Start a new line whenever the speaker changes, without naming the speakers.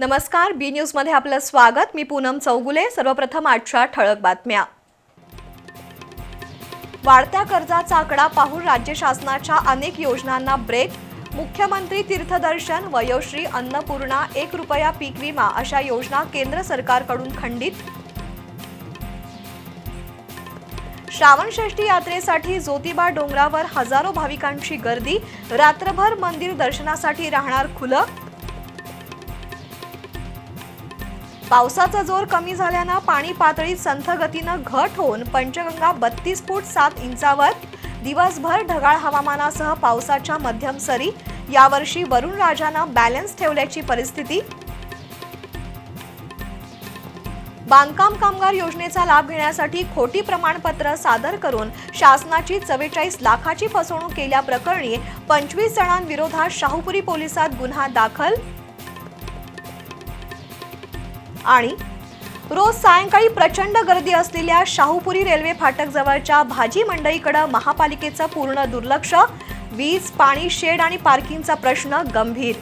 नमस्कार बी न्यूजमध्ये आपलं स्वागत. मी पूनम चौगुले. सर्वप्रथम आजच्या ठळक बातम्या. वाढत्या कर्जाचा आकडा पाहून राज्य शासनाच्या अनेक योजनांना ब्रेक मुख्यमंत्री तीर्थदर्शन वयोश्री अन्नपूर्णा एक रुपया पीक विमा अशा योजना केंद्र सरकारकडून खंडित. श्रावण षष्ठी यात्रेसाठी ज्योतिबा डोंगरावर हजारो भाविकांची गर्दी. रात्रभर मंदिर दर्शनासाठी राहणार खुलं. पावसाचा जोर कमी झाल्यानं पाणी पातळीत संथ गतीनं घट होऊन पंचगंगा बत्तीस फूट सात इंचावर दिवसभर ढगाळ हवामानासह पावसाच्या मध्यम सरी. यावर्षी वरुण राजानं बॅलन्स ठेवल्याची परिस्थिती. बांधकाम कामगार योजनेचा लाभ घेण्यासाठी खोटी प्रमाणपत्र सादर करून शासनाची चव्वेचाळीस लाखाची फसवणूक केल्याप्रकरणी पंचवीस जणांविरोधात शाहूपुरी पोलिसात गुन्हा दाखल. आणि रोज सायंकाळी प्रचंड गर्दी असलेल्या शाहूपुरी रेल्वे फाटक जवळच्या भाजी मंडईकडे महापालिकेचं पूर्ण दुर्लक्ष वीज पाणी शेड आणि पार्किंगचा प्रश्न गंभीर.